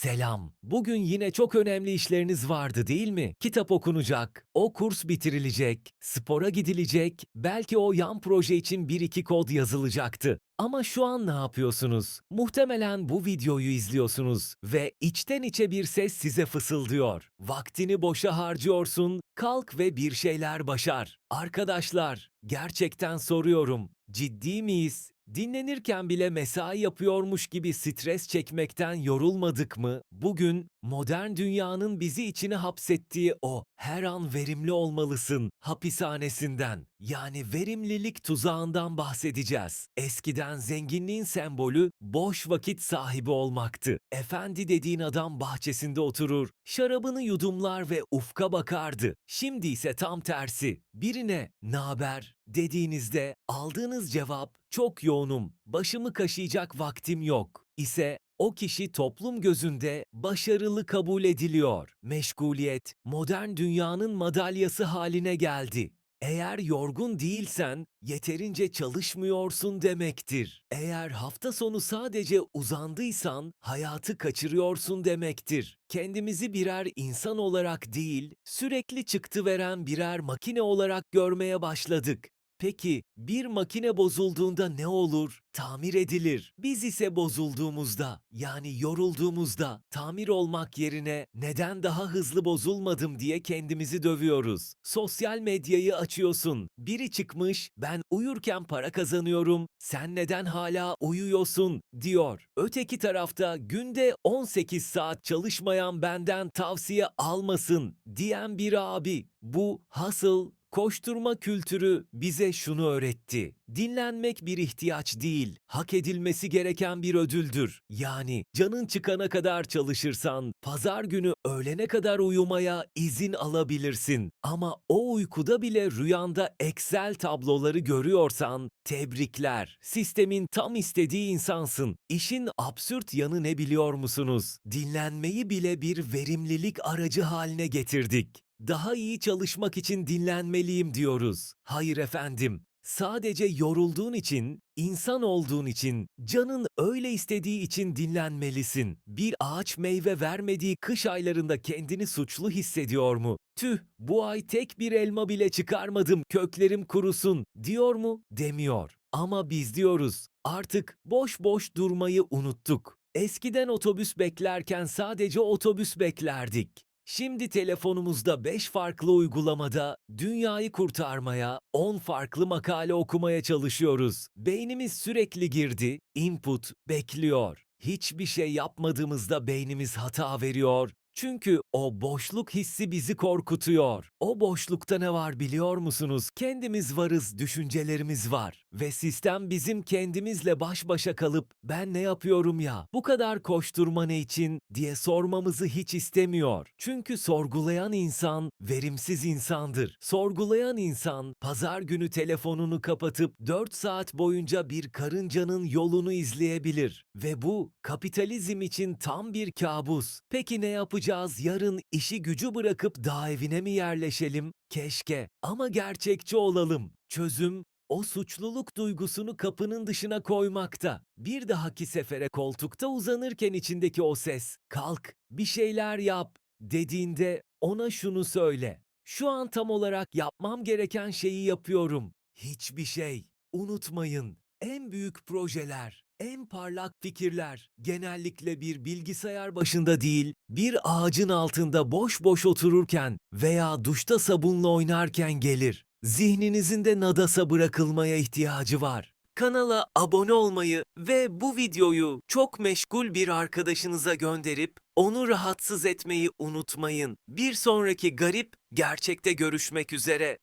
Selam. Bugün yine çok önemli işleriniz vardı değil mi? Kitap okunacak, o kurs bitirilecek, spora gidilecek, belki o yan proje için bir iki kod yazılacaktı. Ama şu an ne yapıyorsunuz? Muhtemelen bu videoyu izliyorsunuz ve içten içe bir ses size fısıldıyor. Vaktini boşa harcıyorsun, kalk ve bir şeyler başar. Arkadaşlar, gerçekten soruyorum. Ciddi miyiz? Dinlenirken bile mesai yapıyormuş gibi stres çekmekten yorulmadık mı? Bugün modern dünyanın bizi içine hapsettiği o her an verimli olmalısın hapishanesinden yani verimlilik tuzağından bahsedeceğiz. Eskiden zenginliğin sembolü boş vakit sahibi olmaktı. Efendi dediğin adam bahçesinde oturur, şarabını yudumlar ve ufka bakardı. Şimdi ise tam tersi. Birine "Naber?" Dediğinizde aldığınız cevap çok yoğunum, başımı kaşıyacak vaktim yok ise o kişi toplum gözünde başarılı kabul ediliyor. Meşguliyet modern dünyanın madalyası haline geldi. Eğer yorgun değilsen yeterince çalışmıyorsun demektir. Eğer hafta sonu sadece uzandıysan hayatı kaçırıyorsun demektir. Kendimizi birer insan olarak değil, sürekli çıktı veren birer makine olarak görmeye başladık. Peki bir makine bozulduğunda ne olur? Tamir edilir. Biz ise bozulduğumuzda, yani yorulduğumuzda tamir olmak yerine neden daha hızlı bozulmadım diye kendimizi dövüyoruz. Sosyal medyayı açıyorsun. Biri çıkmış, ben uyurken para kazanıyorum, sen neden hala uyuyorsun diyor. Öteki tarafta günde 18 saat çalışmayan benden tavsiye almasın diyen bir abi. Bu hasıl Koşturma kültürü bize şunu öğretti. Dinlenmek bir ihtiyaç değil, hak edilmesi gereken bir ödüldür. Yani canın çıkana kadar çalışırsan, pazar günü öğlene kadar uyumaya izin alabilirsin. Ama o uykuda bile rüyanda Excel tabloları görüyorsan, tebrikler. Sistemin tam istediği insansın. İşin absürt yanı ne biliyor musunuz? Dinlenmeyi bile bir verimlilik aracı haline getirdik. Daha iyi çalışmak için dinlenmeliyim diyoruz. Hayır efendim. Sadece yorulduğun için, insan olduğun için, canın öyle istediği için dinlenmelisin. Bir ağaç meyve vermediği kış aylarında kendini suçlu hissediyor mu? Tüh, bu ay tek bir elma bile çıkarmadım, köklerim kurusun diyor mu? Demiyor. Ama biz diyoruz. Artık boş boş durmayı unuttuk. Eskiden otobüs beklerken sadece otobüs beklerdik. Şimdi telefonumuzda 5 farklı uygulamada dünyayı kurtarmaya, 10 farklı makale okumaya çalışıyoruz. Beynimiz sürekli girdi, input bekliyor. Hiçbir şey yapmadığımızda beynimiz hata veriyor. Çünkü o boşluk hissi bizi korkutuyor. O boşlukta ne var biliyor musunuz? Kendimiz varız, düşüncelerimiz var. Ve sistem bizim kendimizle baş başa kalıp ben ne yapıyorum ya? Bu kadar koşturma ne için diye sormamızı hiç istemiyor. Çünkü sorgulayan insan verimsiz insandır. Sorgulayan insan pazar günü telefonunu kapatıp 4 saat boyunca bir karıncanın yolunu izleyebilir. Ve bu kapitalizm için tam bir kabus. Peki ne yapacağız? Yarın işi gücü bırakıp dağ evine mi yerleşelim? Keşke. Ama gerçekçi olalım. Çözüm o suçluluk duygusunu kapının dışına koymakta. Bir dahaki sefere koltukta uzanırken içindeki o ses, kalk, bir şeyler yap dediğinde ona şunu söyle. Şu an tam olarak yapmam gereken şeyi yapıyorum. Hiçbir şey. Unutmayın, en büyük projeler, en parlak fikirler genellikle bir bilgisayar başında değil, bir ağacın altında boş boş otururken veya duşta sabunla oynarken gelir. Zihninizin de nadasa bırakılmaya ihtiyacı var. Kanala abone olmayı ve bu videoyu çok meşgul bir arkadaşınıza gönderip onu rahatsız etmeyi unutmayın. Bir sonraki garip gerçekte görüşmek üzere.